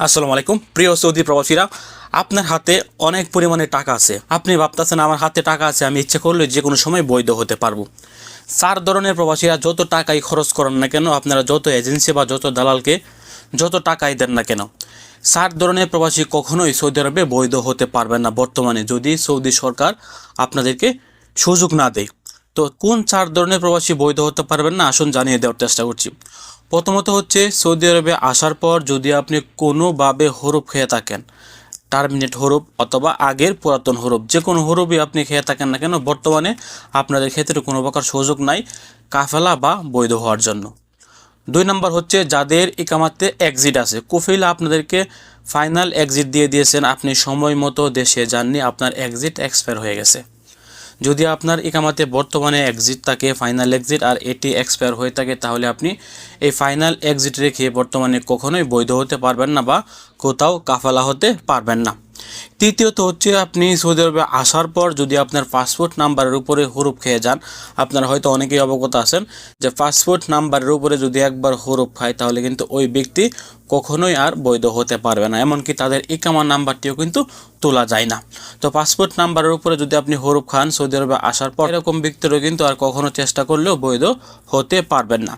আসসালামু আলাইকুম। প্রিয় সৌদি প্রবাসীরা, আপনার হাতে অনেক পরিমাণে টাকা আছে। আপনি ভাবতেছেন, আমার হাতে টাকা আছে, আমি ইচ্ছে করলে যে কোনো সময় বৈধ হতে পারব। চার ধরনের প্রবাসীরা যত টাকাই খরচ করেন না কেন, আপনারা যত এজেন্সি বা যত দালালকে যত টাকাই দেন না কেন, চার ধরনের প্রবাসী কখনোই সৌদি আরবে বৈধ হতে পারবেন না বর্তমানে যদি সৌদি সরকার আপনাদেরকে সুযোগ না দেয়। তো কোন চার ধরনের প্রবাসী বৈধ হতে পারবেন না? আসুন জানিয়ে দেওয়ার চেষ্টা করছি। প্রথমত হচ্ছে সৌদি আরবে আসার পর যদি আপনি কোনোভাবে হরুপ খেয়ে থাকেন টার্মিনেট হরুপ অথবা আগের পুরাতন হরুপ যে কোনো হরুপই আপনি খেয়ে থাকেন না কেন, বর্তমানে আপনাদের ক্ষেত্রে কোনো প্রকার সুযোগ নাই কাফেলা বা বৈধ হওয়ার জন্য। দুই নম্বর হচ্ছে যাদের ইকামাতে এক্সিট আছে কুফিলা আপনাদেরকে ফাইনাল এক্সিট দিয়ে দিয়েছেন, আপনি সময় মতো দেশে যাননি, আপনার এক্সিট এক্সপায়ার হয়ে গেছে। যদি আপনার একামাতে বর্তমানে এক্সিট থাকে ফাইনাল এক্সিট আর এটি এক্সপায়ার হয়ে থাকে, তাহলে আপনি এই ফাইনাল এক্সিট রেখে বর্তমানে কখনোই বৈধ হতে পারবেন না বা কোথাও কাফালা হতে পারবেন না। তৃতীয়ত হচ্ছে আপনি সৌদি আরবে আসার পর যদি আপনার পাসপোর্ট নাম্বারের উপরে হরুপ খেয়ে যান, আপনারা হয়তো অনেকেই অবগত আছেন যে পাসপোর্ট নাম্বারের উপরে যদি একবার হরুপ খায়, তাহলে কিন্তু ওই ব্যক্তি কখনোই আর বৈধ হতে পারবে না। এমনকি তাদের ইকামা নাম্বারটিও কিন্তু তোলা যায় না। তো পাসপোর্ট নাম্বারের উপরে যদি আপনি হরুপ খান, সৌদি আরবে আসার পর এরকম ব্যক্তিরও কিন্তু আর কখনো চেষ্টা করলেও বৈধ হতে পারবেন না।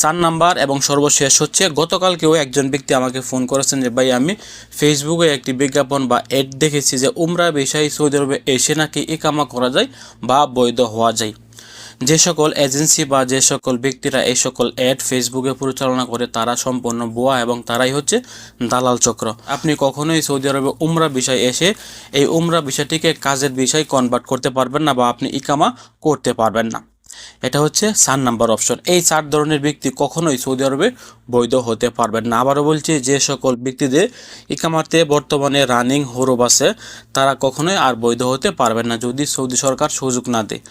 চার নাম্বার এবং সর্বশেষ হচ্ছে, গতকালকেও একজন ব্যক্তি আমাকে ফোন করেছেন যে, ভাই, আমি ফেসবুকে একটি বিজ্ঞাপন বা এড দেখেছি যে উমরা বিষয়ে সৌদি আরবে এসে নাকি ইকামা করা যায় বা বৈধ হওয়া যায়। যে সকল এজেন্সি বা যে সকল ব্যক্তিরা এই সকল অ্যাড ফেসবুকে পরিচালনা করে তারা সম্পূর্ণ বোয়া এবং তারাই হচ্ছে দালাল চক্র। আপনি কখনোই সৌদি আরবে উমরা বিষয় এসে এই উমরা বিষয়টিকে কাজের বিষয় কনভার্ট করতে পারবেন না বা আপনি ইকামা করতে পারবেন না। এটা হচ্ছে চার নাম্বার অপশন। এই চার ধরনের ব্যক্তি কখনোই সৌদি আরবে বৈধ হতে পারবেন না। আবারও বলছি, যে সকল ব্যক্তিদের ইকামাতে বর্তমানে রানিং হরুব আছে, তারা কখনোই আর বৈধ হতে পারবেন না যদি সৌদি সরকার সুযোগ না দেয়।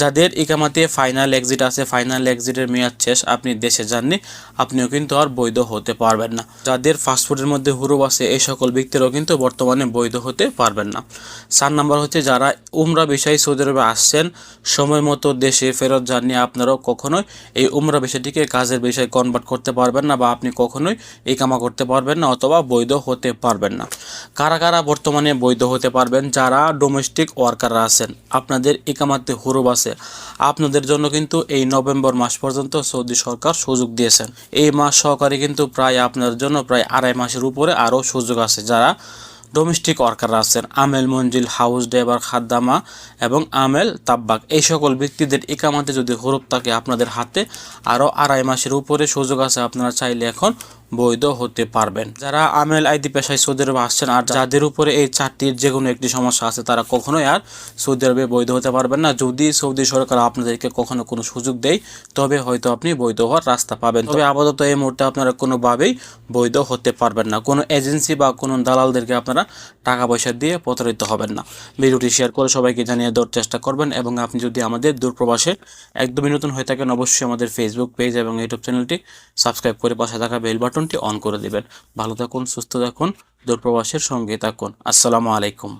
যাদের ইকামাতে ফাইনাল এক্সিট আছে, ফাইনাল এক্সিটের মেয়াদ শেষ, আপনি দেশে যাননি, আপনিও কিন্তু আর বৈধ হতে পারবেন না। যাদের ফাস্টফুডের মধ্যে হুরুব আছে, এই সকল ব্যক্তিরাও কিন্তু বর্তমানে বৈধ হতে পারবেন না। চার নাম্বার হচ্ছে, যারা উমরা বিষয়ে সৌদি আরবে আসছেন, সময় মতো দেশে ফেরত যাননি আপনারাও কখনোই। এই উমরা বিষয়টিকে কাজের বিষয়ে কনভার্ট করতে পারবেন না বা আপনি কখনোই এই কামা করতে পারবেন না অথবা বৈধ হতে পারবেন না। কারা কারা বর্তমানে বৈধ হতে পারবেন? যারা ডোমেস্টিক ওয়ার্কাররা আছেন, আপনাদের ইকামাতে হুরুব আছে। আপনাদের জন্য কিন্তু এই নভেম্বর মাস পর্যন্ত সৌদি সরকার সুযোগ দিয়েছেন। এই মাস সহকারে কিন্তু প্রায় আপনার জন্য প্রায় আড়াই মাসের উপরে আরও সুযোগ আছে। যারা ডোমেস্টিক ওয়ার্কাররা আছেন আমেল মঞ্জিল হাউস ড্রাইভার খাদ্দামা এবং আমেল তাব্বাক। এই সকল ব্যক্তিদের একামাতে যদি হরফ থাকে আপনাদের হাতে, আরও আড়াই মাসের উপরে সুযোগ আছে, আপনারা চাইলে এখন বৈধ হতে পারবেন। যারা আমেল আইডি পেশায় সৌদি আরবে আসছেন আর যাদের উপরে এই চারটির যে কোনো একটি সমস্যা আছে, তারা কখনোই আর সৌদি আরবে বৈধ হতে পারবেন না। যদি সৌদি সরকার আপনাদেরকে কখনো কোনো সুযোগ দেয়, তবে হয়তো আপনি বৈধ হওয়ার রাস্তা পাবেন। তবে আপাতত এই মুহূর্তে আপনারা কোনোভাবেই বৈধ হতে পারবেন না। কোনো এজেন্সি বা কোনো দালালদেরকে আপনারা টাকা পয়সা দিয়ে প্রতারিত হবেন না। ভিডিওটি শেয়ার করে সবাইকে জানিয়ে দেওয়ার চেষ্টা করবেন এবং আপনি যদি আমাদের দূরপ্রবাসে একদমই নতুন হয়ে থাকেন, অবশ্যই আমাদের ফেসবুক পেজ এবং ইউটিউব চ্যানেলটি সাবস্ক্রাইব করে পাশে থাকা বেল বাটনটি অন করে দেবেন। ভালো থাকুন সুস্থ থাকুন দূরপ্রবাসের সঙ্গে থাকুন। আসসালামু আলাইকুম।